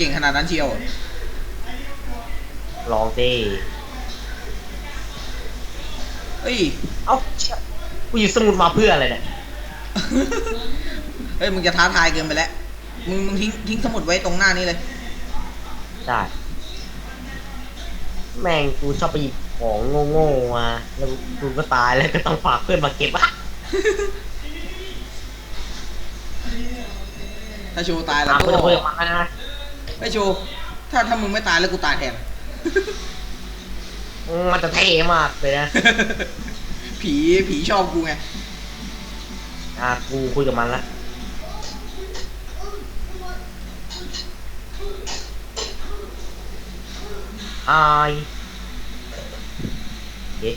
เก่งขนาดนั้นเชียว ลองสิเอ้ย เอ้าเชี่ยกูหยิบสมุดมาเพื่ออะไรเนี่ยเฮ้ย มึงจะท้าทายเกินไปแล้ว มึงมึงทิ้งทิ้งสมุดไว้ตรงหน้านี้เลย ได้ แม่งกูชอบไปหยิบของโง่ๆมาแล้วกูก็ตายแล้วก็ต้องฝากเพื่อนมาเก็บอะถ้าโชว์ตายแล้วตามก็เพื่อนเพื่อนมานะ ไอ้โชว์ถ้าถ้ามึงไม่ตายแล้วกูตายแทน มันจะเท่มากเลยนะ ผีผีชอบกูไง อะกูคุยกับมันละอายเอ๊ะ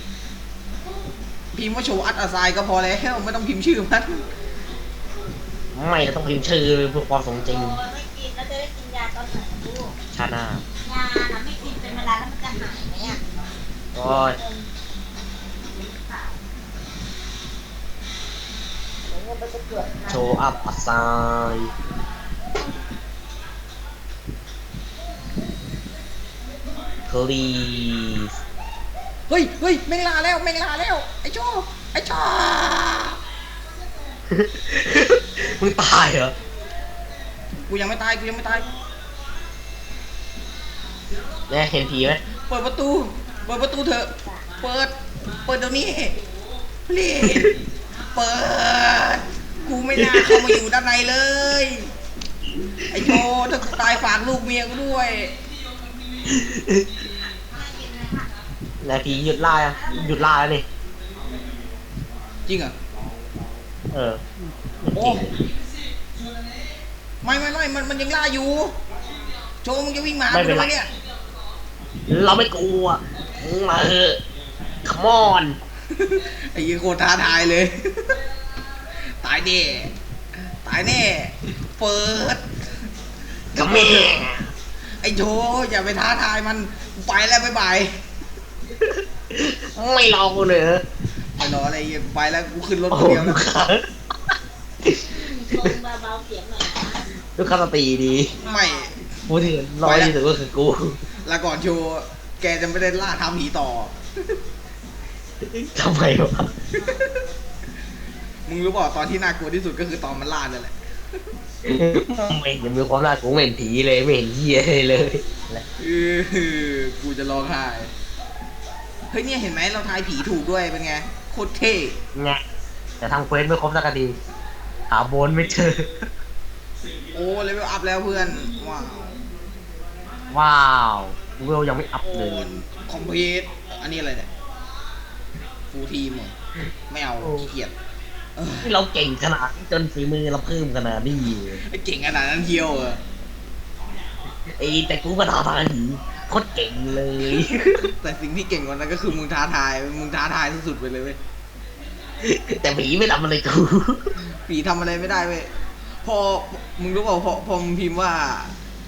พิมพ์ว่าโชว์อัดอาไซก็พอแล้วไม่ต้องพิมพ์ชื่อมันไม่เราต้องพิมพ์ชื่อเพื่อความสมจริงาติหน้า ยาน่ะไม่กินเป็นเวลาแล้วมันจะหายไหมอะโอ้ยเดี๋ยวมันจะเกิดนะโชว์อัพอัสไซคลีสเฮ้ยเฮ้ยแม่งลาแล้วแม่งลาแล้ว ไอ้โชว์ไอ้โชว์มึงตายเหรอ กูยังไม่ตาย กูยังไม่ตาย เนี่ยเห็นผีไหมเปิดประตู เปิดประตูเถอะ เปิด เปิดเดี๋ยวนี้พลีเปิด กูไม่น่าเข้ามาอยู่ด้านในเลย ไอ้โชว์ถ้ากูตายฝากลูกเมียกูด้วยนาทีหยุดล่ายังหยุดล่าแล้วนี่ จริงเหรอ เออโอ้ไม่ไม่ไม่มันมันยังล่าอยู่โชว์มึงจะวิ่งมาหากูทำไมเนี่ย เราไม่กลัวมาเถอะ come on ไอ้ยี่โคตรท้าทายเลย ตายแน่ตายแน่เปิดกับแม่ไอ้โชว์อย่าไปท้าทายมันไปแล้วบ๊ายบายไม่รอกูเลยเหรอไม่รออะไรอีกไปแล้วกูขึ้นรถโอ้คนโหเดียวลูนะกค้าลงเบาๆเสียงหน่อยนะลูกค้าสตรีดี ไม่พูดถึงร้อยที่สุดก็คือกู ลาก่อนโชว์แกจะไม่ได้ล่าท้าผีต่อ ทำไมวะมึงรู้เปล่าตอนที่น่ากลัวที่สุดก็คือตอนมันล่านั่นแหละ ไม่เห็นมีความน่ากลัวไม่เห็นผีเลยไม่เห็นเหี้ยเลยเออกูจะร้องไห้ เฮ้ยเนี่ยเห็นไหมเราทายผีถูกด้วยเป็นไง โคตรเท่ไงแต่ทำเควสไม่ครบสักทีหาโบนไม่เจอ โอ้เลเวลอัพแล้วเพื่อน ว้าว ว้าวเวลยังไม่อัพโอ้เลย คอมพลีทอันนี้อะไรเนี่ยฟูลทีมเหรอไม่เอาขี้เกียดเออนี่เราเก่งขนาดนี้จนฝีมือเราเพิ่มขนาดนี้เก่งขนาดนั้นเที่ยวเหรอไอ้แต่กูก็ท้าทายผีโคตรเก่งเลย แต่สิ่งที่เก่งกว่านั้นก็คือมึงท้าทายมึงท้าทายสุดๆไปเลยเว้ยแต่ผีไม่ทำอะไรกูผีทำอะไรไม่ได้เว้ยพอมึงรู้เปล่าพอพอมึงพิมพ์ว่า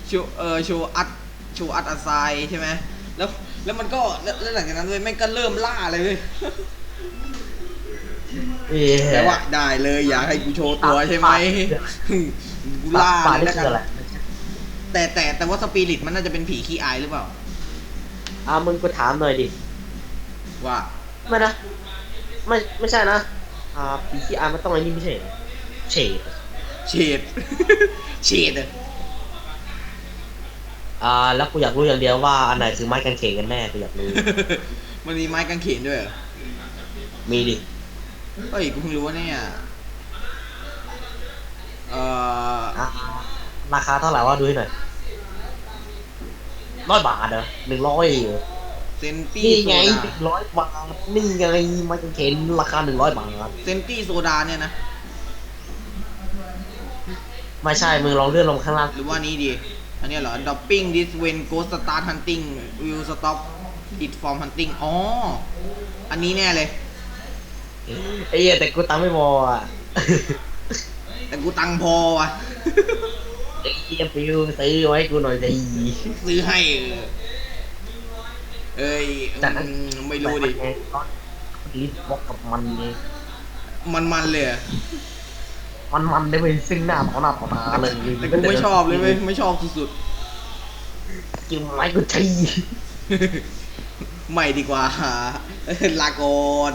โชว์เออโชว์อัดโชว์อัดอัดไซใช่ไหมแล้วแล้วมันก็แล้วแล้วหลังจากนั้นเว้ยแม่งก็เริ่มล่าเลยเว้ยเอ้ยแต่ว่าได้เลยอยากให้กูโชว์ตัวใช่ไหมกูล่าป่าเลยนี่แล้วกัคืออะไรนแต่แต่แต่ว่าสปิริตมันน่าจะเป็นผีขี้อายหรือเปล่าอ่ามึงกูถามหน่อยดิว่าไม่นะไม่ไม่ใช่นะอ่าผีขี้อายมันต้องอะไรนี่ไม่ใช่เหรอเฉดเฉดเฉด อะอ่า แล้วกูอยากรู้อย่างเดียวว่าอันไหนคือไม้กางเขนกันแน่กูอยากรู้ มันมีไม้กางเขนด้วยเหรอมีดิ เฮ้ยกูเพิ่งรู้ว่าเนี่ยเอ่ออะราคาเท่าไหร่ว่าดูให้หน่อยร้อยบาทเหรอหนึ่งร้อยเหรอเซนตี้นี่โซไงดาหนึ่งร้อยบาทนี่ไงไม้กางเขนราคาหนึ่งร้อยบาท เซนตี้โซดาเนี่ยนะ ไม่ใช่มึงลองเลื่อนลงข้างล่างหรือว่านี้ดี อันเนี้ยเหรอ Dopping this when ghost start hunting will stop it from hunting อ๋อ อันนี้แน่เลย ไอ้เหี้ยแต่กูตังค์ไม่พออะแต่กูตังค์พอว่ะ ไอ้เหี้ยฟิวซื้อไว้กูหน่อยสิซื้อให้ เออเอ้ยจากนั้นอืมไม่รู้ดิลิฟต์บล็อกกับมันไงมันมันๆเลยอะ มันมันได้ไปซึ่งหน้าต่อหน้าต่อตาเลยแต่กูไม่ชอบเลยไว้ไม่ชอบสุดๆจิ้มไม้กูทีใหม่ดีกว่าลากอน